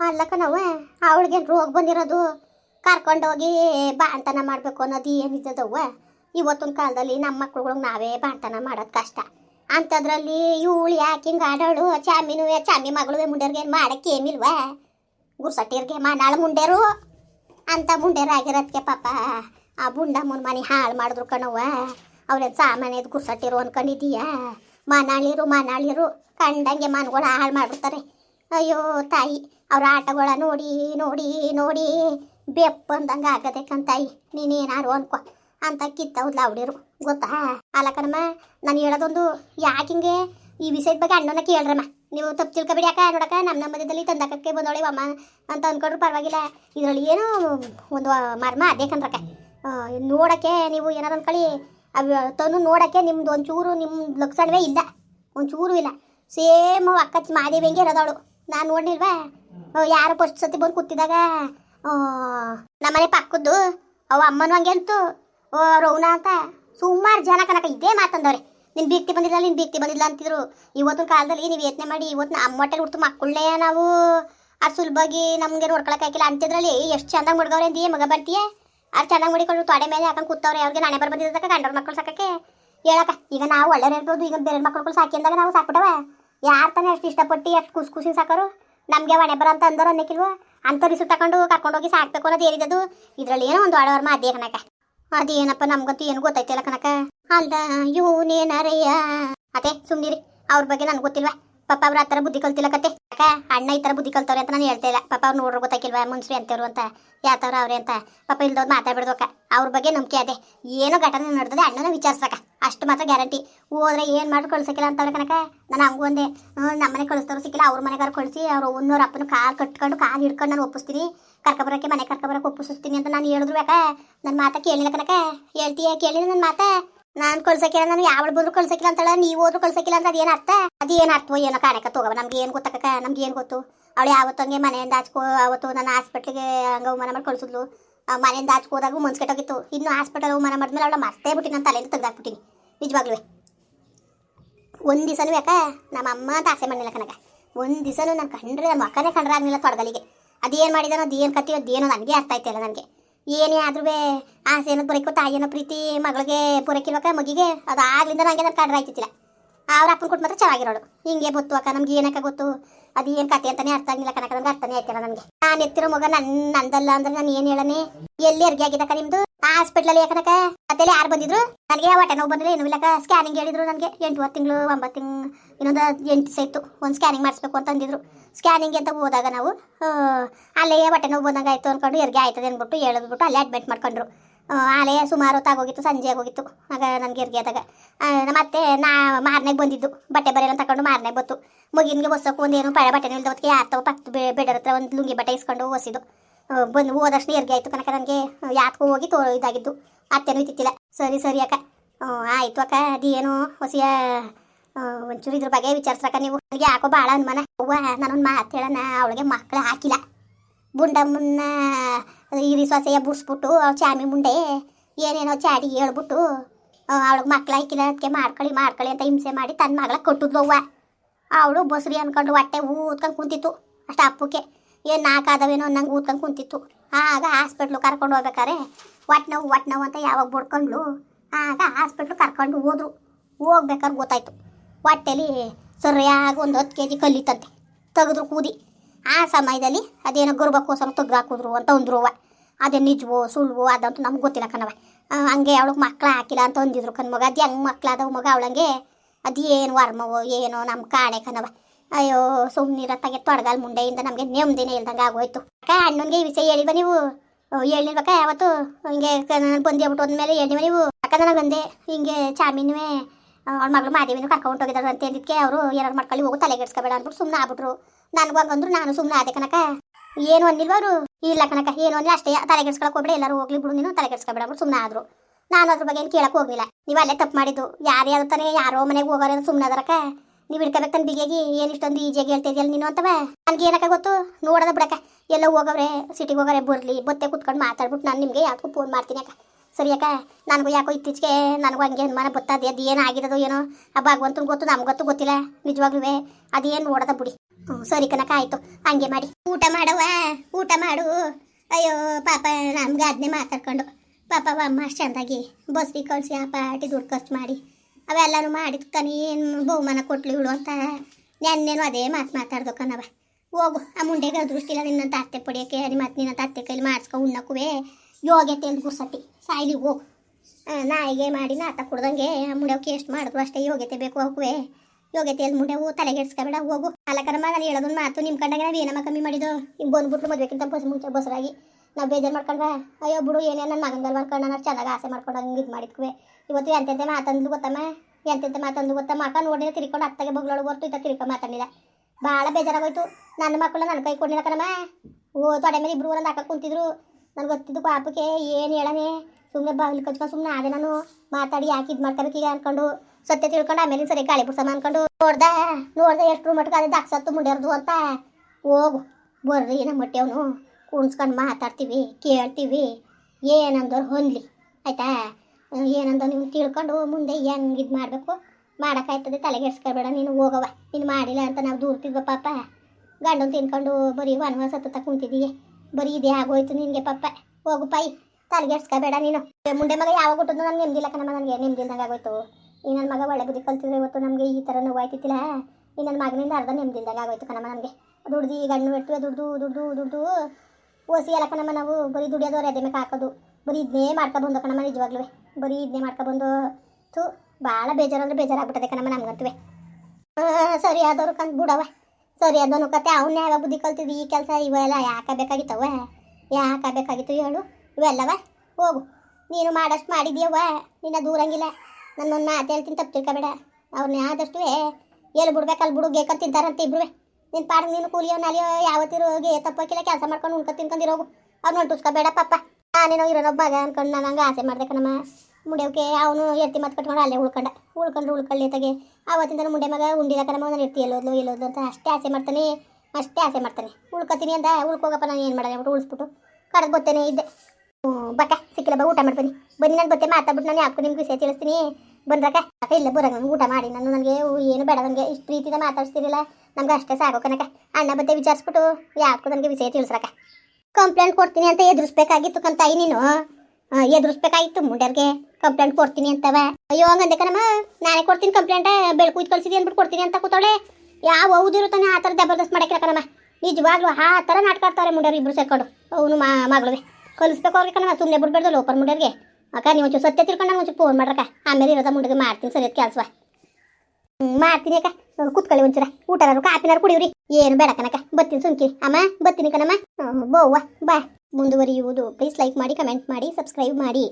ಅಲ್ಲಕ್ಕ ಅವಳಿಗೆ ರೋಗ ಬಂದಿರೋದು? ಕರ್ಕೊಂಡೋಗಿ ಬಾಣ್ತನ ಮಾಡಬೇಕು ಅನ್ನೋದು ಏನಿದ್ದದವ್ವ? ಇವತ್ತಿನ ಕಾಲದಲ್ಲಿ ನಮ್ಮ ಮಕ್ಕಳುಗಳಿಗೆ ನಾವೇ ಬಾಣ್ತನ ಮಾಡೋದು ಕಷ್ಟ. ಅಂಥದ್ರಲ್ಲಿ ಇವಳು ಯಾಕೆ ಹಿಂಗೆ ಆಡೋಳು? ಚಾಮಿನು ಚಾಮಿ ಮಗಳು ಮುಂಡ್ಯರ್ಗೆ ಏನು ಮಾಡಕ್ಕೆ ಏಮಿಲ್ವಾ ಗುರ್ಸಟ್ಟಿರ್ಗೆ ಮನಾಳ ಮುಂಡೆರು? ಅಂತ ಮುಂಡ್ಯರಾಗಿರೋದಕ್ಕೆ ಪಾಪ ಆ ಬುಂಡ ಮುನ್ ಮನೆ ಹಾಳು ಮಾಡಿದ್ರು ಕಣವ್ವ. ಅವ್ರೇನು ಸಾಮಾನ್ಯದ ಗುರ್ಸಟ್ಟಿರು ಅನ್ಕೊಂಡಿದ್ದೀಯಾ ಮನಾಳಿರು ಮನಾಳಿರು ಕಂಡಂಗೆ ಮನ್ಗಳು ಹಾಳು ಮಾಡ್ಬಿಡ್ತಾರೆ. ಅಯ್ಯೋ ತಾಯಿ, ಅವ್ರ ಆಟಗಳ ನೋಡಿ ನೋಡಿ ನೋಡಿ. ಬೆಪ್ಪ ಅಂದಂಗೆ ಆಗದೆ ಕಂತಾಯಿ, ನೀನೇನಾರು ಅನ್ಕೊ. ಅಂತ ಕಿತ್ತವ್ದು ಅವಡಿರು ಗೊತ್ತಾ? ಅಲ್ಲ ಕಣಮ್ಮ, ನಾನು ಹೇಳೋದೊಂದು, ಯಾಕೆ ಹಿಂಗೆ ಈ ವಿಷಯದ ಬಗ್ಗೆ ಅಣ್ಣನ ಕೇಳ್ರಮ್ಮ ನೀವು ತಪ್ಪು ತಿಳ್ಕೊಬೇಡಿ ಯಾಕೆ ನೋಡಕ ನಮ್ಮ ನಮ್ಮ ಮಧ್ಯದಲ್ಲಿ ತಂದಕಕ್ಕೆ ಬಂದೋಳಿ ಅಮ್ಮ ಅಂತ ಅಂದ್ಕೊಂಡ್ರು ಪರವಾಗಿಲ್ಲ. ಇದರಲ್ಲಿ ಏನೋ ಒಂದು ಮರ್ಮ ಅದೇ ಕಣ್ರಕ್ಕ. ನೋಡೋಕ್ಕೆ ನೀವು ಏನಾರು ಅನ್ಕೊಳ್ಳಿ. ಅವ್ ತನು ನೋಡಕ್ಕೆ ನಿಮ್ದು ಒಂಚೂರು ನಿಮ್ಮ ಲಕ್ಷಣವೇ ಇಲ್ಲ. ಒಂಚೂರು ಇಲ್ಲ. ಸೇಮ್ ಅಕ್ಕ ಮಾದೇವಿಂಗೆ ಇರೋದವಳು ನಾನು ನೋಡಿಲ್ವಾ ಯಾರು ಫಸ್ಟ್ ಸತಿ ಬಂದು ಕೂತಿದಾಗ ನಮ್ಮನೆ ಪಕ್ಕದ್ದು ಅವ ಅಮ್ಮನೂ ಹಂಗೆ ಅಂತು. ಓ, ರೌನ ಅಂತ. ಸುಮಾರು ಜನ ಕನಕ ಇದೇ ಮಾತಂದವ್ರೆ ನಿನ್ ಬೀಕ್ತಿ ಬಂದಿಲ್ಲ ನಿನ್ ಬೀಕ್ತಿ ಬಂದಿಲ್ಲ ಅಂತಿದ್ರು. ಇವತ್ತಿನ ಕಾಲದಲ್ಲಿ ನೀವು ಯೋಚನೆ ಮಾಡಿ ಇವತ್ತು ನಮ್ಮ ಹೊಟ್ಟೆಲಿ ಹುಡ್ತು ಮಕ್ಕಳನ್ನೇ ನಾವು ಅದು ಸುಲಭವಾಗಿ ನಮಗೆ ನೋಡ್ಕೊಳಕ್ ಹಾಕಿಲ್ಲ ಅಂತಿದ್ರಲ್ಲಿ. ಎಷ್ಟು ಚಂದ ಮುಡ್ಗವ್ರೆ ಅಂದಿ, ಮಗ ಬರ್ತೀಯ? ಅದು ಚೆನ್ನಾಗಿ ಮಾಡಿಕೊಂಡು ತೊಡೆ ಮೇಲೆ ಹಾಕೊಂಡು ಕೂತವ್ರೆ. ಅವ್ರಿಗೆ ನಾನೇ ಬರ್ ಬಂದಿದ್ದಕ್ಕ ಗಂಡರ ಮಕ್ಕಳು ಸಾಕಕ್ಕೆ. ಹೇಳಕ್ಕ, ಈಗ ನಾವು ಒಳ್ಳೆ ಇರ್ಬೋದು, ಈಗ ಬೇರೆ ಮಕ್ಕಳು ಸಾಕಿಂದಾಗ ನಾವು ಸಾಕ್ಬಿಟ್ಟವ? ಯಾರು ತಾನೇ ಅಷ್ಟು ಇಷ್ಟಪಟ್ಟು ಅಷ್ಟು ಖುಷಿ ಖುಷಿ ಸಾಕೋರು? ನಮಗೆ ಒಣೆ ಬರ ಅಂತ ಅಂದವ್ರು ಅನ್ನಕ್ಕಿಲ್ವ ಅಂಥವ್ರಿಸು ತಗೊಂಡು ಕರ್ಕೊಂಡೋಗಿ ಸಾಕ್ಬೇಕು ಅನ್ನೋದು ಏರಿದದು ಇದರಲ್ಲಿ ಏನೋ ಒಂದು ಒಡವರ್ ಮಾದೇ ಕನಕ ಅದೇನಪ್ಪ ನಮ್ಗಂತೂ ಏನು ಗೊತ್ತೈತಿಲ್ಲ ಕನಕ ಅಲ್ದ, ಇವನೇನರಯ್ಯ? ಅದೇ, ಸುಮ್ನಿರಿ. ಅವ್ರ ಬಗ್ಗೆ ನನ್ಗೆ ಗೊತ್ತಿಲ್ವಾ? ಪಾಪ ಅವ್ರ ಆ ಬುದ್ಧಿ ಕಲ್ತಿಲ್ಲ ಕತೆ. ಅಕ್ಕ ಅಣ್ಣ ಈ ಥರ ಬುದ್ಧಿ ಕಲ್ತವ್ರೆ ಅಂತ ನಾನು ಹೇಳ್ತಾ ಇಲ್ಲ. ಪಾಪ ಅವ್ರು ನೋಡ್ರು ಗೊತ್ತಾಗಿಲ್ವಾ? ಮುನ್ಸ್ರಿ ಅಂತವ್ರು ಅಂತ. ಯಾತವ್ರ ಅವ್ರೆ ಅಂತ. ಪಾಪ ಇಲ್ದವ್ರು ಮಾತಾಡ್ಬಿಡ್ದಕ್ಕ ಅವ್ರ ಬಗ್ಗೆ ನಂಬಿಕೆ ಅದೇ. ಏನೋ ಘಟನೆ ನಡೆದಿದೆ ಅಣ್ಣನ ವಿಚಾರಿಸಕ ಅಷ್ಟು ಮಾತ್ರ ಗ್ಯಾರಂಟಿ. ಹೋದ್ರೆ ಏನು ಮಾಡಿ ಕಳ್ಸಕ್ಕಿಲ್ಲ ಅಂತವ್ರೆ ಕನಕ ನಾನು ಹಂಗೂ ಒಂದೇ. ನಮ್ಮನೆ ಕಳಿಸ್ತಾರೋ ಸಿಕ್ಕಿಲ್ಲ, ಅವ್ರ ಮನೆಗಾರ ಕಳಿಸಿ, ಅವ್ರ ಉನ್ನೋರ ಅಪ್ಪನ ಕಾಲು ಕಟ್ಕೊಂಡು ಕಾಲು ಹಿಡ್ಕೊಂಡು ನಾನು ಒಪ್ಪಿಸ್ತೀನಿ. ಕರ್ಕೊಬರಕ್ಕೆ ಮನೆ ಕರ್ಕೊಬರಕ್ಕೆ ಒಪ್ಪಿಸ್ತೀನಿ ಅಂತ ನಾನು ಹೇಳಿದ್ರು ಯಾಕೆ? ನನ್ನ ಮಾತ ಕೇಳಿಲ್ಲ ಕನಕ ಹೇಳ್ತೀಯ ಕೇಳಿಲ್ಲ ನನ್ನ ಮಾತ? ನಾನು ಕಳ್ಸಕಿಲ್ಲ ನಾನು ಯಾವ ಬಂದ್ರು ಕಳ್ಸಕಿಲ್ಲ ಅಂತ ನೀವು ಹೋದ್ರು ಕಳ್ಸಕಿಲ್ಲ ಅಂತ ಅದೇನು ಅರ್ಥ? ಅದೇನು ಅರ್ಥವೋ ಏನೋ ಕಾಣಕ ತಗೋವ ನಮ್ಗೆ ಏನು ಗೊತ್ತಕ್ಕ ನಮ್ಗೆ ಏನು ಗೊತ್ತು? ಅವಳು ಯಾವತ್ತು ಹಂಗೆ ಮನೆಯಿಂದ ಆಚಕೋ, ಅವತ್ತು ನನ್ನ ಹಾಸ್ಪಿಟ್ಲಿಗೆ ಹಂಗ ಅವಮಾನ ಮಾಡಿ ಕಳ್ಸಿದ್ಲು. ಮನೆಯಿಂದ ಆಚೆ ಹೋದಾಗ ಮುನ್ಸ್ಕೆಟ್ಟೋಗಿತ್ತು ಇನ್ನು ಹಾಸ್ಪಿಟಲ್ ಅವಮಾನ ಮಾಡಿದ್ಮೇಲೆ ಅವಳ ಮರ್ತೇ ಬಿಟ್ಟು ನಾನು ತಲೆಯಿಂದ ತೆಗ್ದಾಕ್ಬಿಟ್ಟಿನಿ. ನಿಜವಾಗ್ಲೂ. ಒಂದು ದಿವಸನೂ ಯಾಕ, ನಮ್ಮ ಅಮ್ಮ ಅಂತ ಆಸೆ ಮಾಡಿಲ್ಲ ಕನಕ ಒಂದು ದಿವಸನೂ ನಾನು ಕಂಡ್ರೆ ನಮ್ಮ ಮಕ್ಕನೇ ಕಂಡ್ರೆ ತೊಡಗಲಿಗೆ ಅದೇನು ಮಾಡಿದಾನೋ, ಅದೇನು ಕತ್ತಿ ಅದೇನೋ ನನಗೆ ಅರ್ಥ ಆಯ್ತಿಲ್ಲ ನನಗೆ. ಏನೇ ಆದ್ರೂ ಆಸೆ ಏನೋ ಬರೀಕೋ ತಾಯಿಯೋ ಪ್ರೀತಿ, ಮಗಳಿಗೆ ಪೂರೈಕಿಲ್ವಕ್ಕ ಮಗಿಗೆ? ಅದು ಆಗ್ಲಿಂದ ನನಗೆ ನನ್ನ ಕಾಡ್ರ ಆಯ್ತಿಲ್ಲ ಅವ್ರ ಅಪ್ಪನ ಕೊಟ್ಟು ಮಾತ್ರ ಚೆನ್ನಾಗಿರೋಳು ಹಿಂಗೆ ಗೊತ್ತು ಅಕ್ಕ, ನಮ್ಗೆ ಏನಕ್ಕ ಗೊತ್ತು? ಅದು ಏನು ಕತೆ ಅಂತಾನೆ ಅರ್ಥ ಆಗಿಲ್ಲ ಕನಕ ನಮ್ಗೆ ಅರ್ಥನೇ ಆಯ್ತಿಲ್ಲ ನನಗೆ. ನಾನು ಎತ್ತಿರೋ ಮಗ ನನ್ನ ನಂದಲ್ಲ ಅಂದ್ರೆ ನಾನು ಏನು ಹೇಳನೆ? ಎಲ್ಲಿ ಅರ್ಗೆ ಆಗಿದ್ದಕ್ಕ ನಿಮ್ದು? ಹಾಸ್ಪಿಟ್ಲಲ್ಲಿ ಯಾಕನಕ ಮತ್ತೆ ಯಾರು ಬಂದಿದ್ರು? ನನಗೆ ಹೊಟ್ಟೆ ನೋವು ಬಂದಿದೆ ಏನು ಇಲ್ಲಕ್ಕ. ಸ್ಕ್ಯಾನಿಂಗ್ ಹೇಳಿದ್ರು ನನಗೆ. ಎಂಟು ತಿಂಗಳು ಒಂಬತ್ತು ತಿಂಗ್ ಇನ್ನೊಂದು ಎಂಟು ಇತ್ತು ಒಂದು ಸ್ಕ್ಯಾನಿಂಗ್ ಮಾಡಿಸ್ಬೇಕು ಅಂತ ಅಂದಿದ್ರು. ಸ್ಕ್ಯಾನಿಂಗ್ ಅಂತ ಹೋದಾಗ ನಾವು ಅಲ್ಲೇ ಹೊಟ್ಟೆ ನೋವು ಬಂದಂಗೆ ಆಯ್ತು ಅಂದ್ಕೊಂಡು ಎರಿಗೆ ಆಯ್ತದೆ ಅಂದ್ಬಿಟ್ಟು ಹೇಳಿದ್ಬಿಟ್ಟು ಅಲ್ಲೇ ಅಡ್ಮಿಟ್ ಮಾಡ್ಕೊಂಡ್ರು. ಅಲ್ಲೇ ಸುಮಾರು ಹೊತ್ತಾಗೋಗಿತ್ತು ಸಂಜೆ ಆಗೋಗಿತ್ತು ಆಗ ನನಗೆ ಆ, ಮತ್ತೆ ನಾ ಮಾರನೆಗೆ ಬಂದಿದ್ದು. ಬಟ್ಟೆ ಬರೆಯಲ್ಲ ತಗೊಂಡು ಮಾರನೆಗೆ ಬತ್ತು ಮುಗಿನಿಗೆ ಹೊಸಕ್ಕೆ ಒಂದೇನು ಪಳೆ ಬಟ್ಟೆ ನಿಲ್ದೋದಕ್ಕೆ ತಗೋ ಪಕ್ಕ ಬೇಡರ ಹತ್ರ ಒಂದು ಲುಂಗಿ ಬಟ್ಟೆ ಇಸ್ಕೊಂಡು ಹೊಸಿದ್ದು ಬಂದು ಹೋದಷ್ಟು ಏರ್ಗೆ ಆಯ್ತು ಕನಕ ನನಗೆ ಯಾತ್ಕು ಹೋಗಿ ತೋ ಇದಾಗಿದ್ದು. ಅತ್ತೆನೂ ಇತ್ತಿತ್ತಿಲ್ಲ. ಸರಿ ಸರಿ ಅಕ್ಕ. ಆಯ್ತು ಅಕ್ಕ ಅದೇನು ಹೊಸಿಯ ಒಂಚೂರು ಇದ್ರ ಬಗ್ಗೆ ವಿಚಾರಿಸ್ರಕ್ಕ ನೀವು. ನನಗೆ ಯಾಕೋ ಭಾಳ ಅನುಮಾನ. ಅವ್ವ, ನಾನೊಂದು ಮಾತು ಹೇಳೋಣ ಅವಳಿಗೆ ಮಕ್ಕಳು ಹಾಕಿಲ್ಲ. ಬುಂಡಮ್ಮನ್ನ ಈ ಸೊಸೆಯ ಬುಡ್ಸ್ಬಿಟ್ಟು ಚಾಮಿ ಮುಂಡೆ ಏನೇನೋ ಚಾಡಿ ಹೇಳ್ಬಿಟ್ಟು ಅವಳಿಗೆ ಮಕ್ಳು ಹಾಕಿಲ್ಲ ಅದಕ್ಕೆ ಮಾಡ್ಕೊಳ್ಳಿ ಮಾಡ್ಕೊಳ್ಳಿ ಅಂತ ಹಿಂಸೆ ಮಾಡಿ ತನ್ನ ಮಗಳ ಕೊಟ್ಟಿದ್ವವ್ವ ಅವಳು ಬಸ್ರಿ ಅಂದ್ಕೊಂಡು ಹೊಟ್ಟೆ ಊದ್ಕೊಂಡು ಕುಂತಿತ್ತು ಅಷ್ಟು ಅಪ್ಪಕ್ಕೆ. ಏನು ನಾಲ್ಕಾದವೇನೋ ನಂಗೆ ಊದ್ಕೊಂಡು ಕುಂತಿತ್ತು. ಆಗ ಹಾಸ್ಪಿಟ್ಲು ಕರ್ಕೊಂಡು ಹೋಗ್ಬೇಕಾರೆ ಒಟ್ಟು ನೋವು ಒಟ್ಟು ನೋವು ಅಂತ ಯಾವಾಗ ಬಡ್ಕೊಂಡ್ಲು ಆಗ ಹಾಸ್ಪಿಟ್ಲು ಕರ್ಕೊಂಡು ಹೋದ್ರು. ಹೋಗ್ಬೇಕಾದ್ರೆ ಗೊತ್ತಾಯ್ತು. ಹೊಟ್ಟೆಲಿ ಸರಿಯಾಗಿ ಒಂದು ಹತ್ತು ಕೆ ಜಿ ಕಲ್ಲಿತ್ತಂತೆ. ತೆಗೆದ್ರು ಕೂದಿ. ಆ ಸಮಯದಲ್ಲಿ ಅದೇನೋ ಗುರುಬಕ್ಕೋಸ್ಕರ ತೆಗ್ದು ಹಾಕಿದ್ರು ಅಂತ ಅಂದ್ರು ಅದೇ ನಿಜವೋ ಸುಳ್ವೋ ಅದಂತೂ ನಮ್ಗೆ ಗೊತ್ತಿಲ್ಲ ಕಣವ ಹಂಗೆ ಅವಳಿಗೆ ಮಕ್ಳು ಹಾಕಿಲ್ಲ ಅಂತ ಅಂದಿದ್ರು ಕಣ್ಮಗ ಅದು ಹೆಂಗೆ ಮಕ್ಳಾದವು ಮಗ ಅವಳಂಗೆ, ಅದೇನು ವರ್ಮವೋ, ಏನೋ ನಮ್ಮ ಕಾಣೆ ಕಣವ ಅಯ್ಯೋ ಸುಮ್ಮನಿರ ತಗೆ ತೊಡಗಲ್ ಮುಂಡೆಯಿಂದ ನಮಗೆ ನೆಮ್ಮದಿನೇ ಇಲ್ದಂಗೆ ಆಗೋಯ್ತು. ಅಕ್ಕ, ಅಣ್ಣನಿಗೆ ಈ ವಿಷಯ ಹೇಳಿಲ್ವ ನೀವು? ಹೇಳಿರ್ಬೇಕ ಯಾವತ್ತು? ಹಿಂಗೆ ನಾನು ಬಂದಿಬಿಟ್ಟು ಹೋದ್ಮೇಲೆ ಹೇಳಿವ ನೀವು? ಅಕ್ಕ, ನನಗೆ ಬಂದೆ. ಹಿಂಗೆ ಚಾಮಿನುವೆ ಅವ್ಳ ಮಗಳು ಮಾದೇವಿನೂ ಕರ್ಕೊಂಡು ಹೋಗಿದ್ದಾರೆ ಅಂತ ಅಂದಿದ್ದಕ್ಕೆ ಅವರು ಏನಾರು ಮಾಡ್ಕೊಳ್ಳಿ, ಹೋಗು ತಲೆಗೆಡ್ಸ್ಕೊಬೇಡ ಅಂದ್ಬಿಟ್ಟು ಸುಮ್ಮನೆ ಆಗ್ಬಿಟ್ರು. ನನಗೂ ಹಂಗಂದ್ರು, ನಾನು ಸುಮ್ಮನೆ ಆದೆ ಕನಕ ಏನು ಅಂದಿಲ್ವ ಅವರು? ಇಲ್ಲ ಕನಕ ಏನು ಅಂದ್ರೆ ಅಷ್ಟೇ. ತಲೆಗೆಡ್ಸ್ಕೊಳಕ್ಕೆ ಹೋಗ್ಬೇಡ, ಎಲ್ಲರೂ ಹೋಗ್ಲಿ ಬಿಡು ನೀನು ತಲೆಗೆಡ್ಸ್ಕೊಬೇಡ ಅಂದ್ಬಿಟ್ಟು ಸುಮ್ಮನೆ ಆದ್ರು. ನಾನು ಅದ್ರ ಬಗ್ಗೆ ಏನು ಕೇಳಕ್ಕೆ ಹೋಗಿಲ್ಲ ನೀವು ಅಲ್ಲೇ ತಪ್ಪು ಮಾಡಿದ್ದು. ಯಾರೇ ತಾನೇ, ಯಾರೋ ಮನೆಗೆ ಹೋಗೋರು ಸುಮ್ಮನೆ ಅದರಕ ನೀವು ಹಿಡ್ಕೋಬೇಕು ತನ್ನ ಬಿಗಿಯಾಗಿ ಏನು ಇಷ್ಟೊಂದು ಈಜಿಯಾಗಿ ಹೇಳ್ತಾ ಇದೆಯಲ್ಲ ನೀನು ಅಂತವ? ನನಗೆ ಏನಕ್ಕ ಗೊತ್ತು? ನೋಡೋದ ಬಿಡಕ್ಕ. ಎಲ್ಲ ಹೋಗವ್ರೆ ಸಿಟಿಗೆ ಹೋಗೋರೆ ಬರಲಿ. ಬತ್ತೆ ಕುತ್ಕೊಂಡು ಮಾತಾಡ್ಬಿಟ್ಟು ನಾನು ನಿಮಗೆ ಯಾಕೋ ಫೋನ್ ಮಾಡ್ತೀನಿ ಅಕ್ಕ. ಸರಿ ಅಕ್ಕ, ನನಗೂ ಯಾಕೋ ಇತ್ತೀಚೆಗೆ ನನಗೂ ಹಂಗೆ ಅನುಮಾನ ಬರ್ತದೆ ಅದು ಏನು ಆಗಿರೋದು ಏನೋ? ಆ ಭಗವಂತನ ಗೊತ್ತು, ನಮ್ಗೆ ಗೊತ್ತು ಗೊತ್ತಿಲ್ಲ. ನಿಜವಾಗ್ಲೂ ಅದೇನು ನೋಡೋದ ಬಿಡಿ. ಸರಿ ಕನಕ ಆಯಿತು. ಹಂಗೆ ಮಾಡಿ. ಊಟ ಮಾಡವ, ಊಟ ಮಾಡು. ಅಯ್ಯೋ, ಪಾಪ ನಮ್ಗೆ ಅದನ್ನೇ ಮಾತಾಡ್ಕೊಂಡು. ಪಾಪ ಅಮ್ಮ ಅಷ್ಟು ಚಂದಾಗಿ ಬಸ್ಸಿಗೆ ಕಳಿಸಿ ಆ ಪಾಟಿ ದುಡ್ಡು ಖರ್ಚು ಮಾಡಿ. ಅವೆಲ್ಲನೂ ಮಾಡಿದ ಏನು ಬಹುಮಾನ ಕೊಟ್ಲಿ ಹುಡು ಅಂತ. ನೆನ್ನೇನು ಅದೇ ಮಾತು ಮಾತಾಡ್ದು ಕಣವ ಹೋಗು, ಆ ಮುಂಡೆಗೆ ಅದೃಷ್ಟಿ ಇಲ್ಲ ನಿನ್ನಂತ ಅತ್ತೆ ಪಡಿಯೋಕ್ಕೆ, ನಿಮ್ಮ ಮತ್ತೆ ನಿನ್ನಂತ ಅತ್ತೆ ಕೈಲಿ ಮಾಡಿಸ್ಕೊ ಉಣ್ಣಕ್ಕುವೆ ಯೋಗ್ಯತೆ ಅಂತ ಗುರ್ಸತಿ. ಸಾಯ್ಲಿ ಹೋಗು. ನಾಯಿಗೆ ಮಾಡಿ ನಾತ ಕುಡ್ದಂಗೆ ಆ ಮುಂಡೆವ್ಕೆ ಎಷ್ಟು ಮಾಡಿದ್ರು ಅಷ್ಟೇ ಯೋಗ್ಯತೆ ಬೇಕು ಹೋಗುವೆ ಯೋಗ್ಯತೆಯಲ್ಲಿ ಮುಂಡೆವು ತಲೆಗೆಡ್ಸ್ಕೊಬೇಡ ಹೋಗು. ಅಲ್ಲ ಕಣಮ್ಮ ನಾನು ಹೇಳೋದೊಂದು ಮಾತು ನಿಮ್ಮ ಕಂಡಾಗ ನಾವು ಏನಮ್ಮ ಕಮ್ಮಿ ಮಾಡಿದ್ದು? ಈಗ ಬಂದ್ಬಿಟ್ಲು ಮದುವೆಕ್ಕಿಂತ ಬಸ್ ಮುಂಚೆ ಬಸರಾಗಿ. ನಾವು ಬೇಜಾರು ಮಾಡ್ಕೊಂಡ್ವೆ? ಅಯ್ಯೋ ಬಿಡು, ಏನೇ ನನ್ನ ಮಗನ ಮಾಡ್ಕೊಂಡು ನಾನು ಚೆನ್ನಾಗಿ ಆಸೆ ಮಾಡ್ಕೊಂಡು ಹಂಗೆ ಇದು ಮಾಡಿದ್ವಿ ಇವತ್ತು ಎಂತೆಂತೆ ಮಾತಂದ್ಲು ಗೊತ್ತಮ್ಮ? ಎಂತೆಂತೆ ಮಾತಂದ್ಲು ಗೊತ್ತ ಮಕ ನೋಡಿದ್ರೆ ತಿರ್ಕೊಂಡು ಅತ್ತಗೆ ಬಗ್ಲೊಳಗೆ ಹೊರ್ತು ಇತ್ತ ತಿರ್ಕೊಂಡು ಮಾತಾಡಿದೆ ಭಾಳ ಬೇಜಾರಾಗೋಯ್ತು. ನನ್ನ ಮಕ್ಕಳು ನನ್ನ ಕೈ ಕೊಡ್ಲಿಲ್ಲ ಕಣಮ್ಮ. ಓ, ತೊಡೆ ಮೇಲೆ ಇಬ್ಬರು ಒಂದು ಹಾಕಕ್ಕೆ ಕುಂತಿದ್ರು. ನನಗೆ ಗೊತ್ತಿದ್ದು ಪಾಪಕ್ಕೆ ಏನು ಹೇಳನೆ? ಸುಮ್ಮನೆ ಬಾಗಿಲು ಕಚ್ಕೊಂಡು ಸುಮ್ಮನೆ ಆದೆ ನಾನು. ಮಾತಾಡಿ ಯಾಕೆ ಇದು ಮಾಡ್ಕೋಬೇಕೀಗ ಅನ್ಕೊಂಡು. ಸತ್ಯ ತಿಳ್ಕೊಂಡು ಆಮೇಲೆ ಸರಿ ಗಾಳಿ ಬಿಡ್ಸಮ್ಮ ಅನ್ಕೊಂಡು. ನೋಡ್ದೆ ನೋಡ್ದೆ ಎಷ್ಟು ಮಟ್ಗೆ ಅದೇ ದಾಕ್ಸತ್ತು ಮುಂಡೆರ್ದು ಅಂತ. ಹೋಗು. ಬರ್ರಿ, ನಮ್ಮ ಹೊಟ್ಟೆವನು ಕುಣ್ಸ್ಕೊಂಡು ಮಾತಾಡ್ತೀವಿ, ಕೇಳ್ತೀವಿ, ಏನಂದವ್ರು ಹೊನ್ಲಿ ಆಯ್ತಾ? ಏನಂದ ನೀವು ತಿಳ್ಕೊಂಡು ಮುಂದೆ ಹೆಂಗೆ ಇದು ಮಾಡಬೇಕು? ಮಾಡೋಕ್ಕಾಯ್ತದೆ, ತಲೆಗೆಡ್ಸ್ಕೊಬೇಡ, ನೀನು ಹೋಗವ ನೀನು ಮಾಡಿಲ್ಲ ಅಂತ ನಾವು ದೂರ್ತಿದ್ವ ಪಾಪ. ಗಂಡನ್ ತಿನ್ಕೊಂಡು ಬರೀ ವನವಾಸ ಹತ್ತ ಕುಂತಿದ್ದೀವಿ ಬರೀ ಇದೇ ಆಗೋಯ್ತು ನಿನಗೆ ಪಾಪ. ಹೋಗು ಪಾಯಿ ತಲೆಗೆಡ್ಸ್ಕೊಬೇಡ ನೀನು. ಮುಂಡೆ ಮಗ ಯಾವಾಗ ಹುಟ್ಟಿದ್ರು ನಾನು ನೆಮ್ಮದಿಲ್ಲ ಕಣಮ್ಮ ನನಗೆ ನೆಮ್ಮದಿಲ್ದಂಗೆ ಆಗೋಯ್ತು. ಈ ನನ್ನ ಮಗ ಒಳ್ಳೆ ಬುದ್ಧಿ ಕಲ್ತಿದ್ರೆ ಇವತ್ತು ನಮಗೆ ಈ ಥರ ನೋವಾಯ್ತಿತ್ತಿಲ್ಲ. ಈ ನನ್ನ ಮಗನಿಂದ ಅರ್ಧ ನೆಮ್ಮದಿಲ್ದಂಗೆ ಆಗೋಯ್ತು ಕಣಮ್ಮ ನನಗೆ ದುಡ್ದು ಗಂಡು ಬಿಟ್ಟರೆ ದುಡ್ದು ದುಡ್ದು ದುಡ್ದು ಓಸಿ ಎಲ್ಲ ಕಣಮ್ಮ ನಾವು, ಬರೀ ದುಡಿಯೋದು ಅದೇ ಮೇಲೆ ಹಾಕೋದು. ಬರೀ ಇದನ್ನೇ ಮಾಡ್ಕೊ ಬಂದು ಕಣಮ್ಮ ನಿಜವಾಗ್ಲೂ ಬರೀ ಇದನ್ನೇ ಮಾಡ್ಕೊ ಬಂದು ಥೂ ಭಾಳ ಬೇಜಾರಂದ್ರೆ ಬೇಜಾರಾಗ್ಬಿಟ್ಟದೆ ಕಣಮ್ಮ ನಮ್ಗಂತೂ ಸರಿ ಆದವ್ರು ಕಂದು ಬಿಡವ ಸರಿ ಅದನ್ನು ಕತೆ ಅವನ್ನೇ ಯಾವ ಬುದ್ಧಿ ಕಲ್ತಿದ್ವಿ ಈ ಕೆಲಸ ಇವೆಲ್ಲ ಯಾಕೆ ಬೇಕಾಗಿತ್ತವ ಯಾಕೆ ಬೇಕಾಗಿತ್ತು ಹೇಳು. ಇವೆಲ್ಲವ? ಹೋಗು. ನೀನು ಮಾಡಷ್ಟು ಮಾಡಿದ್ಯವ್ವ. ನಿನ್ನ ದೂರಂಗಿಲ್ಲ. ನನ್ನೊಂದು ಮಾತು ಹೇಳ್ತೀನಿ, ತಪ್ಪು ತಿಳ್ಕೊಬೇಡ. ಅವ್ರನ್ನ ಆದಷ್ಟು ಎಲ್ಲಿ ಬಿಡ್ಬೇಕು ಅಲ್ಲಿ ಬಿಡು ಇಬ್ರುವೆ. ಇಬ್ರು ನಿನ್ನ ಪಾಡ್ ನೀನು ಕೂಲಿಯೋ ನಾಲಿಯೋ ಯಾವತ್ತಿರೋ ಹೋಗಿ ತಪ್ಪಕ್ಕಿಲ್ಲ ಕೆಲಸ ಮಾಡ್ಕೊಂಡು ಉಣ್ಕೊಂಡು ತಿನ್ಕೊಂಡಿರೋಗು ಅವ್ನು ಹೊಂಟಿಸ್ಕೋಬೇಡ ಪಪ್ಪ ನಾನೇನೋ ಇರೋನೊಬ್ಬ ಅನ್ಕೊಂಡು ನಾನು ಹಂಗೆ ಆಸೆ ಮಾಡ್ದೆ ಕಣಮ್ಮ. ಮುಡಿಯೋಕೆ ಅವನು ಎತ್ತಿ ಮತ್ತೆ ಕಟ್ಕೊಂಡು ಅಲ್ಲೇ ಉಳ್ಕೊಂಡ. ಉಳ್ಕೊಂಡು ಉಳ್ಕೊಳ್ಳಿ ತಗೆ. ಆವತ್ತಿಂದ ಮುಂಡೆ ಮಗ ಉಂಡಿದ ಕಣಮ್ಮ ನಾನು ಎತ್ತಿ ಎಲ್ಲೋದ್ಲು ಎಲ್ಲೋದ್ಲು ಅಂತ ಅಷ್ಟೇ ಆಸೆ ಮಾಡ್ತಾನೆ, ಅಷ್ಟೇ ಆಸೆ ಮಾಡ್ತಾನೆ. ಉಳ್ಕೊತೀನಿ ಅಂತ ಉಳ್ಕೋಗಪ್ಪ ನಾನು ಏನು ಮಾಡೋದು ಅಂದ್ಬಿಟ್ಟು ಉಳಿಸ್ಬಿಟ್ಟು ಕಡ್ದು ಬತ್ತೇನೆ ಇದ್ದೆ. ಬಟ್ಟೆ ಸಿಕ್ಕಿಲ್ಲ ಬಾ, ಊಟ ಮಾಡಿ ಬನ್ನಿ, ನಾನು ಬತ್ತೆ, ಮಾತಾಡ್ಬಿಟ್ಟು ನಾನು ಯಾಕೋ ನಿಮ್ಗೆ ವಿಷಯ ತಿಳಿಸ್ತೀನಿ. ಬಂದ್ರಕ್ಕ? ಇಲ್ಲ ಬರ ನಾನು ಊಟ ಮಾಡಿ. ನಾನು ನನಗೆ ಏನು ಬೇಡ, ನನಗೆ ಇಷ್ಟು ಪ್ರೀತಿಯಿಂದ ಮಾತಾಡ್ಸ್ತಿರಲಿಲ್ಲ. ನಮ್ಗೆ ಅಷ್ಟೇ ಸಾಕು ಕನಕ ಅಣ್ಣ ಬತ್ತೆ ವಿಚಾರಿಸ್ಬಿಟ್ಟು ಯಾಕೋ ನನಗೆ ವಿಷಯ ತಿಳಿಸ್ರಕ ಕಂಪ್ಲೇಂಟ್ ಕೊಡ್ತೀನಿ ಅಂತ ಎದುರಿಸ್ಬೇಕಾಗಿತ್ತು ಕಂತಾಯಿ ನೀನು. ಎದುರಿಸ್ಬೇಕಾಗಿತ್ತು ಮುಂಡ್ಯಾರ್ಗೆ. ಕಂಪ್ಲೇಂಟ್ ಕೊಡ್ತೀನಿ ಅಂತವ. ಅಯ್ಯೋ, ಹಂಗಂದೆ ಕಣಮ್ಮ. ನಾನೇ ಕೊಡ್ತೀನಿ ಕಂಪ್ಲೇಂಟ್ ಬೆಳಕು ಇದು ಕಳ್ಸಿದಿ ಅಂದ್ಬಿಟ್ಟು ಕೊಡ್ತೀನಿ ಅಂತ ಕೂತಾಳೆ ಯಾವ ಹೌದಿರುತ್ತಾನೆ ಆ ಥರ ಜಬರ್ದಸ್ತ್ ಮಾಡಕ್ಕಿಲ್ಲ ಕಣಮ್ಮ. ನಿಜವಾಗ್ಲೂ ಆ ಥರ ನಾಟಕ ಆಡ್ತಾರೆ ಮುಂಡ್ಯಾರು ಇಬ್ರು ಸೇರ್ಕೊಂಡು. ಅವನು ಮಾ ಮಗಳೇ ಕಲಿಸ್ಬೇಕು ಅವ್ರಿಗೆ ಕಣಮ್ಮ ಸುಮ್ಮನೆ ಬಿಡ್ಬೇಡ್ದು ಲೋಪರ್ ಮುಂಡ್ಯಾರ್ಗೆ. ಅಕ್ಕ ನೀವು ಒಂಚೂರು ಸತ್ಯ ತಿಳ್ಕೊಂಡು ಒಂಚೂರು ಫೋನ್ ಮಾಡ್ರಕ್ಕ. ಆಮೇಲೆ ಇರೋದ ಮುಂಡಿಗೆ ಮಾಡ್ತೀನಿ ಸರಿ ಕೆಲಸವ. ಮಾಡ್ತೀನಿ ಅಕ್ಕ. ಕುತ್ಕೊಳ್ಳಿ ಒಂಚೂರ. ಊಟನಾರು ಕಾಪಿನಾರು ಕುಡಿರಿ ಏನು ಬೇಡ ಕನಕ ಬತ್ತೀನಿ ಸುಮ್ಕಿ. ಅಮ್ಮ ಬತ್ತೀನಿ ಕಣಮ್ಮ. ಬೋವ್ವ ಬಾ ಮುಂದುವರಿಯುವುದು. ಪ್ಲೀಸ್ ಲೈಕ್ ಮಾಡಿ ಕಮೆಂಟ್ ಮಾಡಿ ಸಬ್ಸ್ಕ್ರೈಬ್ ಮಾಡಿ.